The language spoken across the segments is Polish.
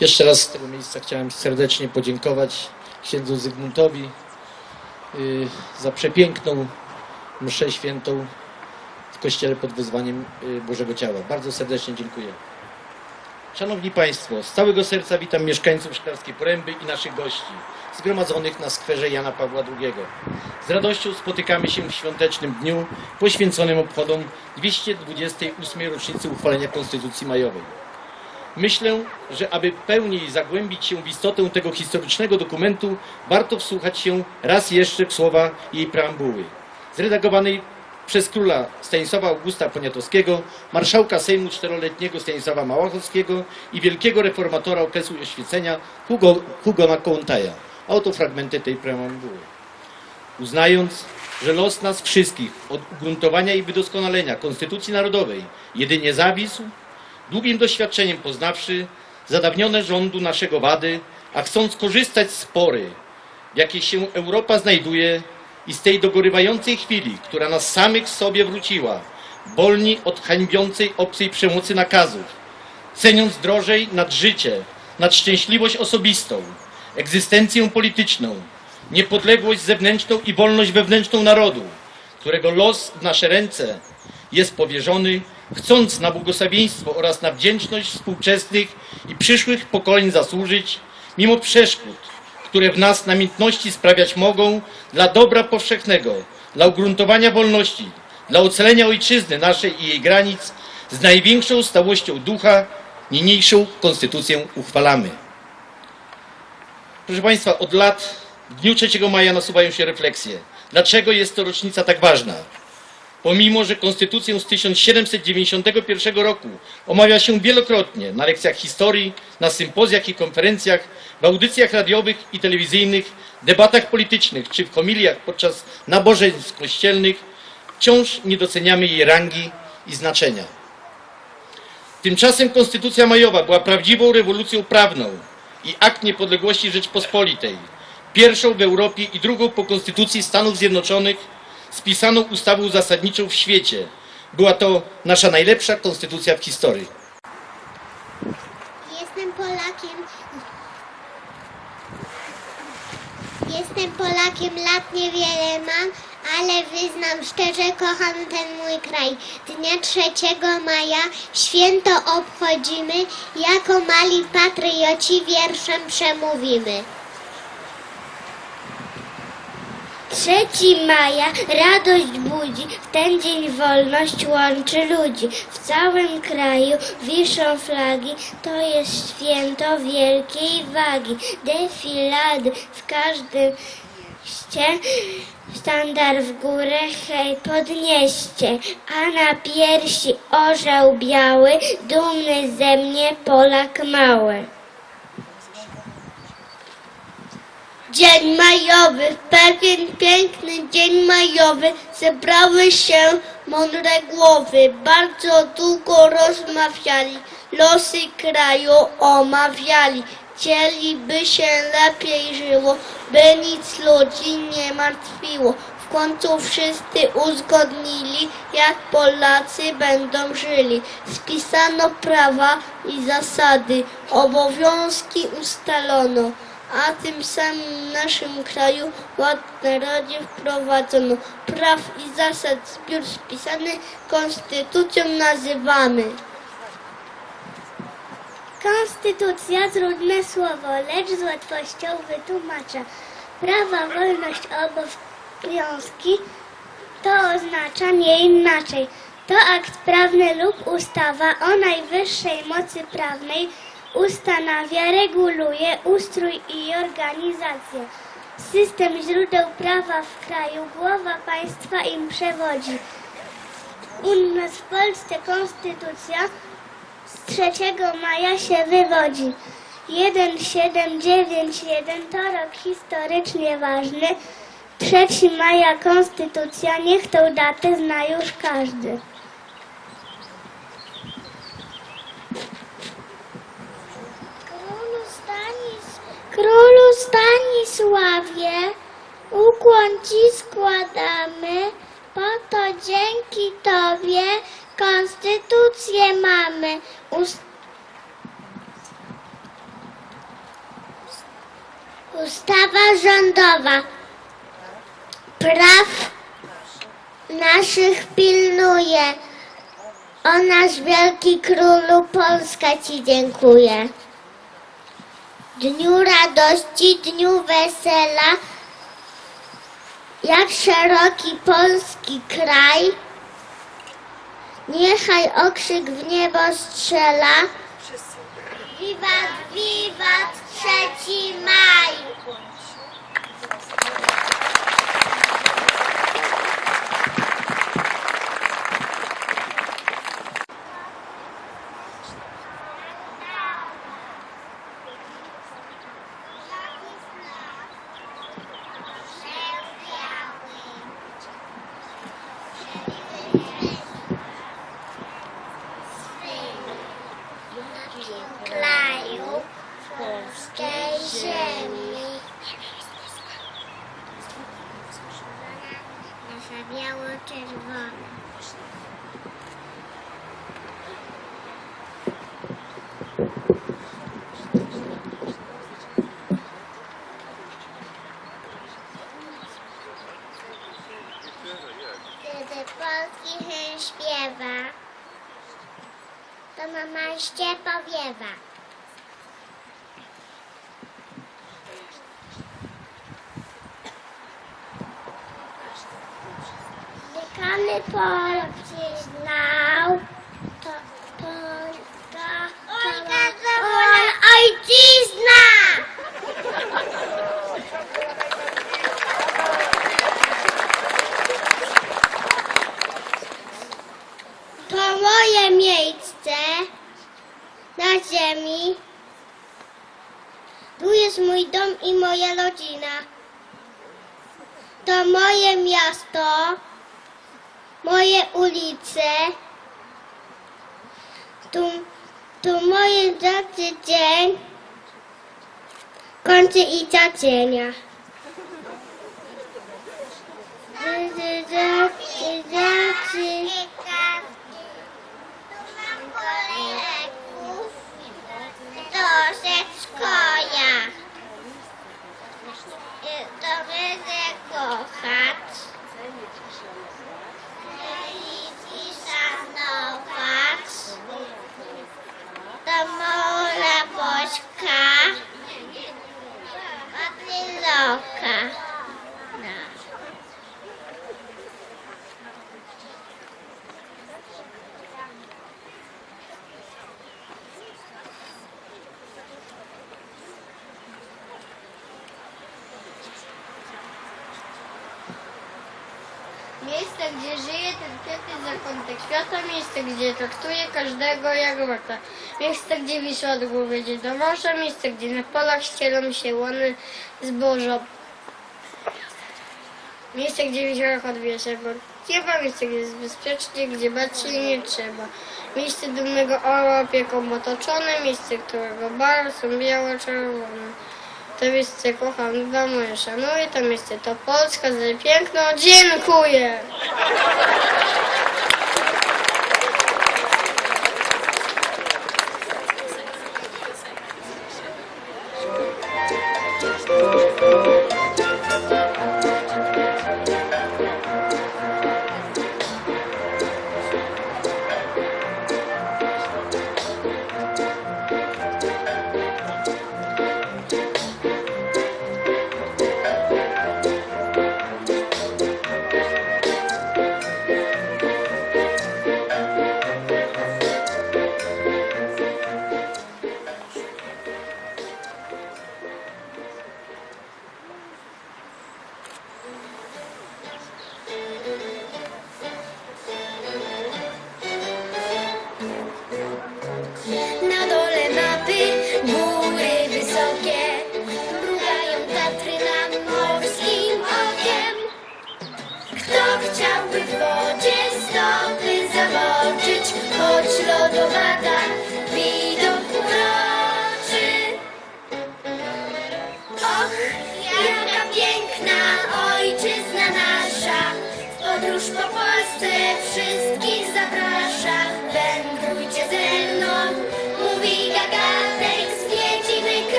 Jeszcze raz z tego miejsca chciałem serdecznie podziękować księdzu Zygmuntowi y, za przepiękną mszę świętą w kościele pod wezwaniem y, Bożego Ciała. Bardzo serdecznie dziękuję. Szanowni Państwo, z całego serca witam mieszkańców Szklarskiej Poręby i naszych gości zgromadzonych na skwerze Jana Pawła II. Z radością spotykamy się w świątecznym dniu poświęconym obchodom 228. rocznicy uchwalenia Konstytucji Majowej. Myślę, że aby pełniej zagłębić się w istotę tego historycznego dokumentu, warto wsłuchać się raz jeszcze w słowa jej preambuły. Zredagowanej przez króla Stanisława Augusta Poniatowskiego, marszałka Sejmu czteroletniego Stanisława Małachowskiego i wielkiego reformatora okresu oświecenia Hugo, Hugona Kołątaja. Oto fragmenty tej preambuły. Uznając, że los nas wszystkich od ugruntowania i wydoskonalenia Konstytucji Narodowej jedynie zawisł, długim doświadczeniem poznawszy zadawnione rządu naszego wady, a chcąc korzystać z pory, w jakiej się Europa znajduje i z tej dogorywającej chwili, która nas samych sobie wróciła, wolni od hańbiącej obcej przemocy nakazów, ceniąc drożej nad życie, nad szczęśliwość osobistą, egzystencję polityczną, niepodległość zewnętrzną i wolność wewnętrzną narodu, którego los w nasze ręce jest powierzony, chcąc na błogosławieństwo oraz na wdzięczność współczesnych i przyszłych pokoleń zasłużyć, mimo przeszkód, które w nas namiętności sprawiać mogą dla dobra powszechnego, dla ugruntowania wolności, dla ocalenia ojczyzny naszej i jej granic, z największą stałością ducha niniejszą konstytucję uchwalamy. Proszę Państwa, od lat w dniu 3 maja nasuwają się refleksje. Dlaczego jest to rocznica tak ważna? Pomimo, że Konstytucję z 1791 roku omawia się wielokrotnie na lekcjach historii, na sympozjach i konferencjach, w audycjach radiowych i telewizyjnych, debatach politycznych czy w homiliach podczas nabożeństw kościelnych, wciąż nie doceniamy jej rangi i znaczenia. Tymczasem Konstytucja Majowa była prawdziwą rewolucją prawną i akt niepodległości Rzeczpospolitej, pierwszą w Europie i drugą po Konstytucji Stanów Zjednoczonych, spisaną ustawą zasadniczą w świecie. Była to nasza najlepsza konstytucja w historii. Jestem Polakiem. Jestem Polakiem, lat niewiele mam, ale wyznam szczerze, kocham ten mój kraj. Dnia 3 maja święto obchodzimy, jako mali patrioci wierszem przemówimy. 3 maja radość budzi, w ten dzień wolność łączy ludzi. W całym kraju wiszą flagi, to jest święto wielkiej wagi. Defilady w każdym ście, sztandar w górę hej podnieście, a na piersi orzeł biały, dumny ze mnie Polak mały. Dzień majowy, pewien piękny dzień majowy, zebrały się mądre głowy, bardzo długo rozmawiali, losy kraju omawiali, chcieliby się lepiej żyło, by nic ludzi nie martwiło. W końcu wszyscy uzgodnili, jak Polacy będą żyli. Spisano prawa i zasady, obowiązki ustalono a tym samym w naszym kraju ład w narodzie wprowadzono. Praw i zasad zbiór spisany konstytucją nazywamy. Konstytucja trudne słowo, lecz z łatwością wytłumacza. Prawa, wolność, obowiązki to oznacza nie inaczej. To akt prawny lub ustawa o najwyższej mocy prawnej ustanawia, reguluje ustrój i organizację. System źródeł prawa w kraju, głowa państwa im przewodzi. U nas w Polsce konstytucja z 3 maja się wywodzi. 1791 to rok historycznie ważny. 3 maja konstytucja, niech tą datę zna już każdy. Królu, Stanis... Królu Stanisławie, ukłon Ci składamy, po to dzięki Tobie konstytucję mamy. Ust... Ustawa rządowa praw naszych pilnuje. O nasz wielki królu Polska Ci dziękuję. Dniu radości, dniu wesela, jak szeroki polski kraj, niechaj okrzyk w niebo strzela. Wiwat, wiwat, trzeci maj! kraju, polskiej ziemi. Nasza biało-czerwona. Kiedy polski hymn śpiewa, to mama ście powiewa. Wykany Polak cię znał, to Polska, to moja ojczyzna! To moje miejsce na ziemi. Tu jest mój dom i moja rodzina. To moje miasto, moje ulice. Tu, tu moje daty dzień kończy i four, six, Miejsce, gdzie żyje ten piękny zakątek świata, miejsce, gdzie traktuje każdego jak brata. Miejsce, gdzie Wisła od góry wiedzie do morza, miejsce, gdzie na polach ścielą się łony zboża. Miejsce, gdzie wisiorek odbija się bo nieba, miejsce, gdzie jest bezpiecznie, gdzie bać się nie trzeba. Miejsce dumnego orła opieką otoczone, miejsce, którego barwy są biało-czerwone. To miejsce kocham, dwa moje szanuję, to miejsce to Polska, za piękno, dziękuję!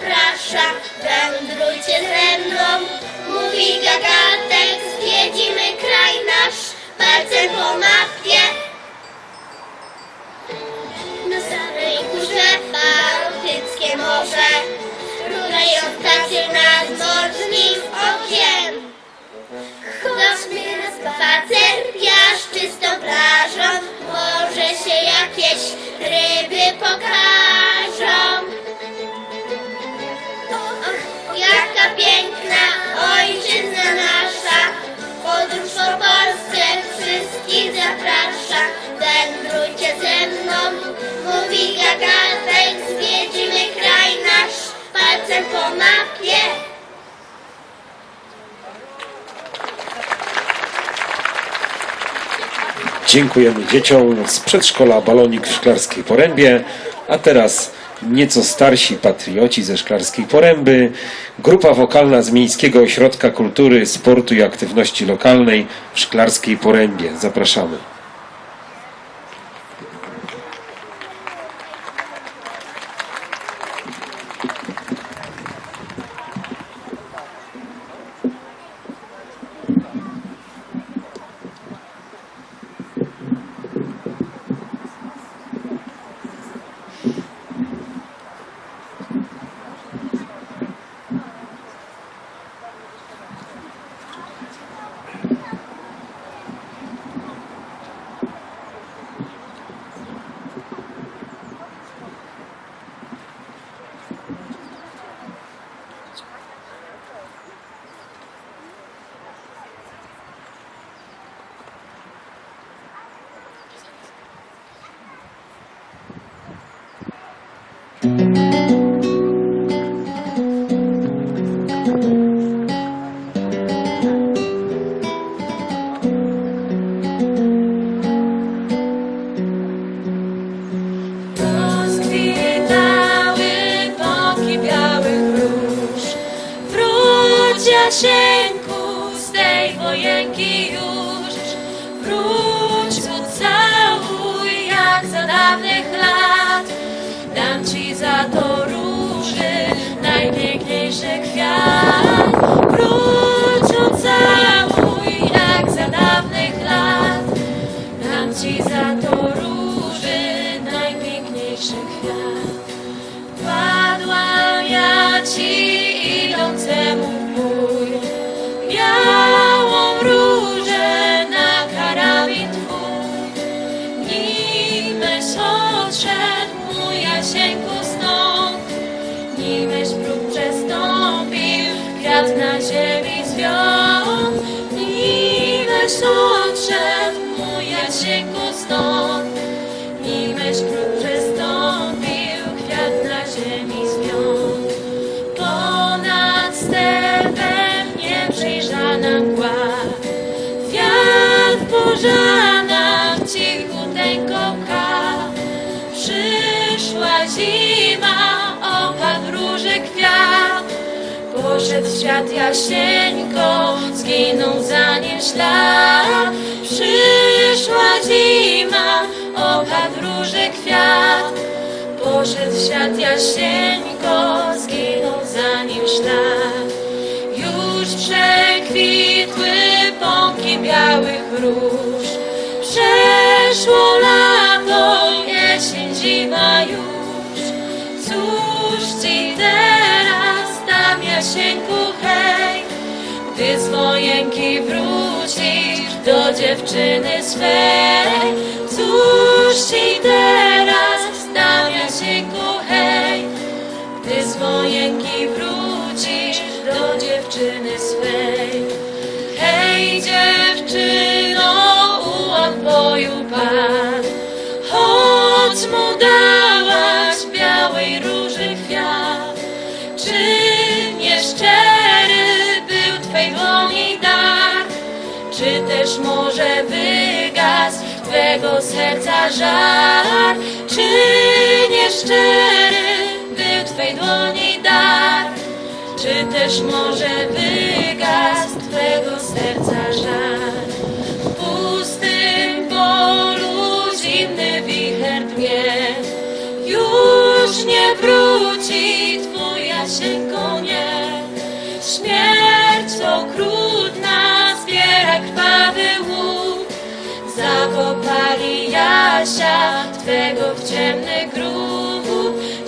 Zaprasza. Wędrujcie ze mną, mówi gagatek, zwiedzimy kraj nasz, palcem po mapie. Na samej górze Bałtyckie morze, rudają stacje nad morskim okiem. Chodźmy na spacer piaszczystą plażą, może się jakieś ryby pokażą. Mówi gagatek, zwiedzimy kraj nasz, palcem po mapie. Dziękujemy dzieciom z przedszkola Balonik w Szklarskiej Porębie, a teraz nieco starsi patrioci ze Szklarskiej Poręby, grupa wokalna z Miejskiego Ośrodka Kultury, Sportu i Aktywności Lokalnej w Szklarskiej Porębie. Zapraszamy. Tej wojenki Nimeś odszedł mój Jasieńku stąd, nimeś próg przestąpił, kwiat na ziemi zwiął. Ponad stepem nieprzyjrzana mgła, wiatr pożana cichuteńko pcha. Przyszła zima, Poszedł w świat Jasieńko, zginął za nim ślad. Przyszła zima, opadł róży kwiat. Poszedł świat Jasieńko, zginął za nim ślad. Już przekwitły pąki białych róż. Przeszło lato, dziewczyny swej. Cóż ci teraz tam, Jasieńku, hej, gdy z wojenki wrócisz do dziewczyny swej. Hej, dziewczyno, u odboju pan, choć mu dałaś Twego serca żar? Czy nie Twej dłoni dar, czy też może wygasł Twego serca żar. W pustym polu zimny wicher dmie, już nie wróci Twój Jasieńko Jasia Twego w ciemny grób.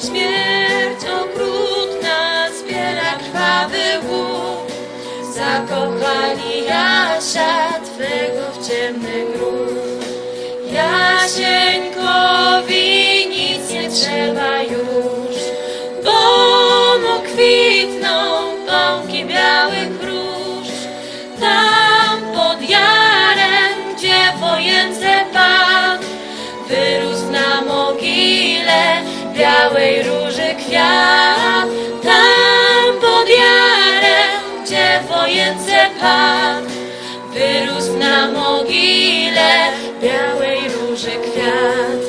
Śmierć okrutna zbiera krwawy łuk, zakopali Jasia Twego w ciemny grób. Jasieńkowi nic nie trzeba już, bo mu kwitną pąki białych róż. Pan, wyrósł na mogile białej róży kwiat.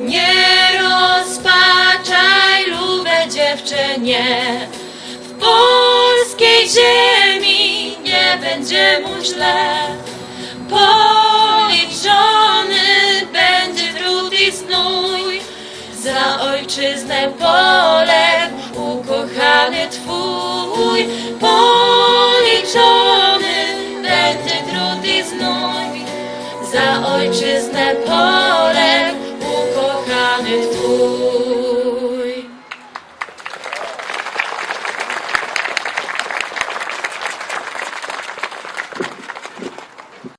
Nie rozpaczaj, lube dziewczę, nie. W polskiej ziemi nie będzie mu źle. Policzony będzie trud i znój. Za ojczyznę poległ ukochany Twój. Policzony Za ojczyznę poległ